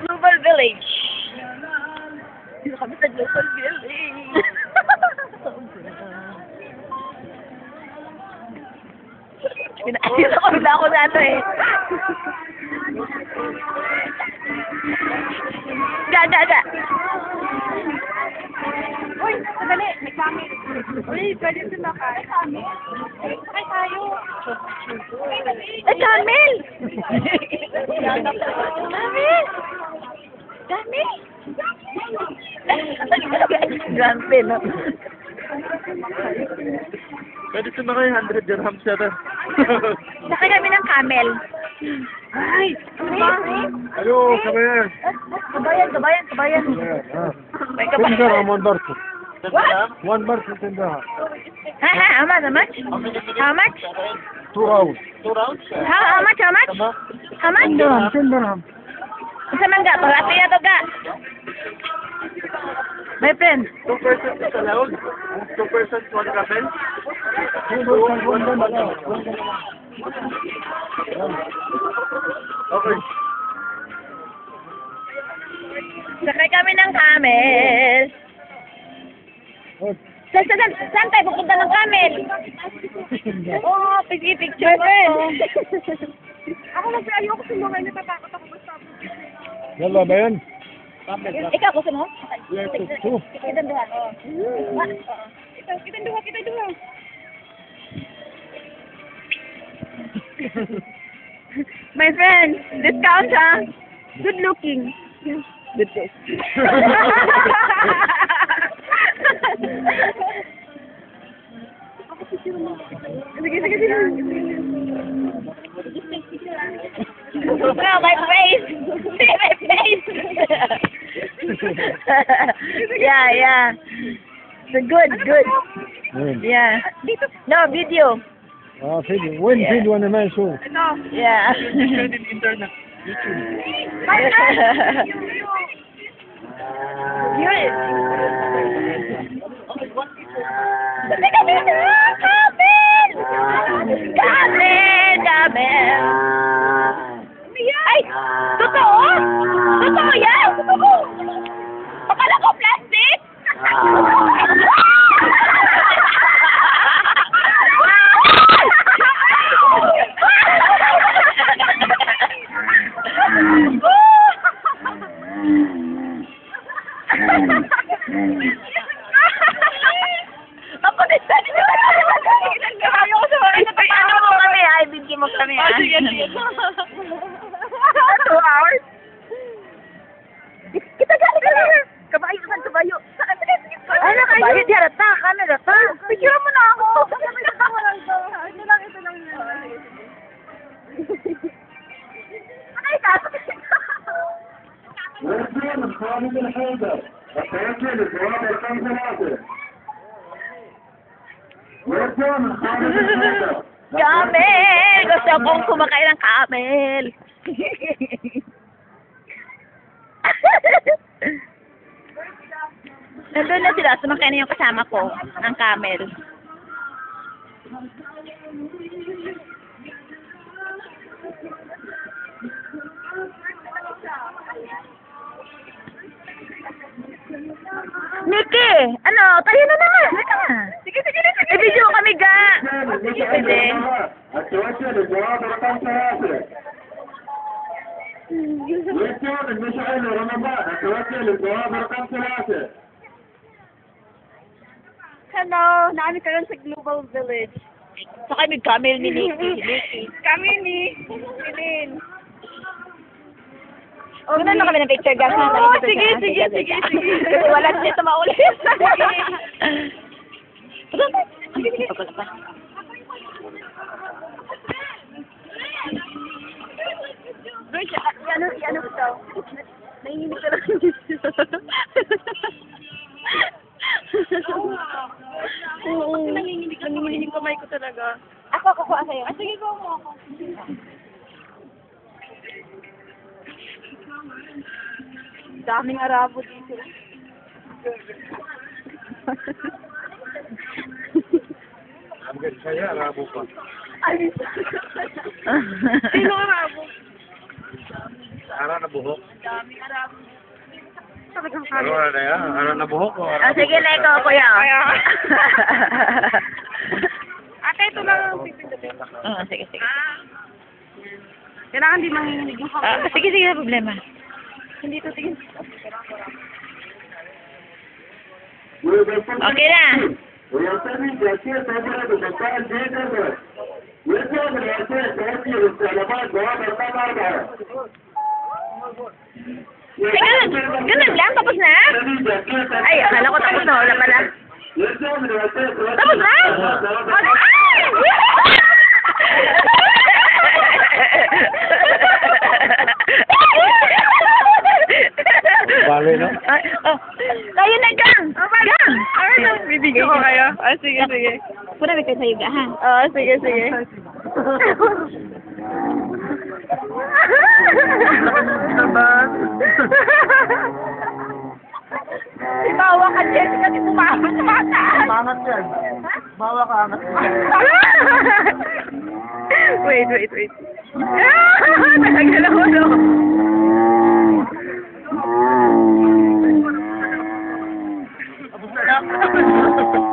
Global Village. Dito kami sa Global Village. Pinaalis ako na ako na ito eh. Ga, ga, ga. Uy, sandali, may kami. Uy, pwede na kain. Kami. Ay, tayo. Eh, Camel! Camel! Camel! Grabe, no? Pwede sumakay 100 dirhams yata. Sakay kami ng camel. Ay! Ayo, sabayan. Kabayan, kabayan, kabayan. May Ten kabayan. dirham, one barco. What? One barco, ten dirham. Ha, ha, how much, how much? How much? Two rounds. Two rounds? How, how much, how much? How much? Ten dirham, ten dirham. Isa man ga, parati na to ga. My friend, Two persons is allowed. Two persons, one couple. Okay. sakay kami ng camel. Saan, saan, saan, saan tayo pupunta ng camel? Oo, oh, picture mo. Ako kasi ayoko sumangay, natatakot ako basta. Yalla ba yan? Ikaw, gusto mo? Yeah, two, two. Kita duha. Kita, kita duha, kita duha. My friend, discount ha? Ah, good looking. Good taste. Sige, sige, sige. Well, my face. See my face. yeah, yeah. So good, good. Yeah. No, video. Ah, sige. When Yeah. video naman show. Ito. Yeah. internet. Yun. Kasi kami na! Kamen! Kamen! Kamen! Ay! Totoo? Totoo yan? Totoo! Akala ko plastic? Ako din sa inyo. Ayaw ko sa mga Ano mo kami, ay, video mo kami. Oh, sige, sige. Two hours? Kita galing ka na. Kabayo, saan kabayo? Saan sige, sige. Ay, nakayo. Di harata, kami harata. Picture mo na ako. Ito lang, ito lang yun. Ay, kaso. ويكون خالد الحيدر التوجه للجواب رقم ثلاثة ويكون خالد الحيدر Camel! Gusto kong kumakain ng camel. Nandun na sila, sumakay na yung kasama ko, ng camel. meron sila. Hello, naami karon sa Global Village. Sa kami Camel ni Nikki. Kami ni Lin. Oh, Kunan na kami ng picture gas. Oo, ah, sige, sige, sige, sige. Kasi wala siya sa mauli. Sige. Ano, ano ito? Nanginig ka lang. Oo. Nanginginig, nanginginig yung kamay ko talaga. Ako, kukuha sa'yo. Ah, sige, go mo ako. Daming arabo dito. Hanggang saya, arabo pa. Sino ang rabo? Ara na buhok talagang kami. Ano na yan? Ano na buhok ko? Oh, sige, leko, kuya. Ate, ito lang ang pipindutin. Oo, sige, sige. Kailangan di manginginig yung kamay. Ah, sige, sige, problema. Hindi to, sige. Okay na. We are sending the cheers over to the San Diego. We're going to the cheers over to. Ganun lang? Tapos na? Ay, akala ko tapos na. Wala pala. Tapos na? Ay! Bale, no? Ay, oh. Tayo na, gang! Oh, gang! Ay, no. Bibigyan ko kayo. Ah, sige, sige. Pura may kayo sa'yo, ha? Oo, sige, sige. mata. Mangat yan. Bawa ka, angat. wait, wait, wait. Talaga ako, no? Todo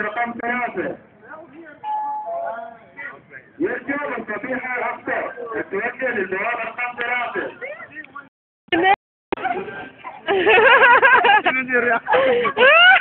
رقم ثلاثة. يرجع للقبيحة الأخطر التوجه للبوابة رقم ثلاثة.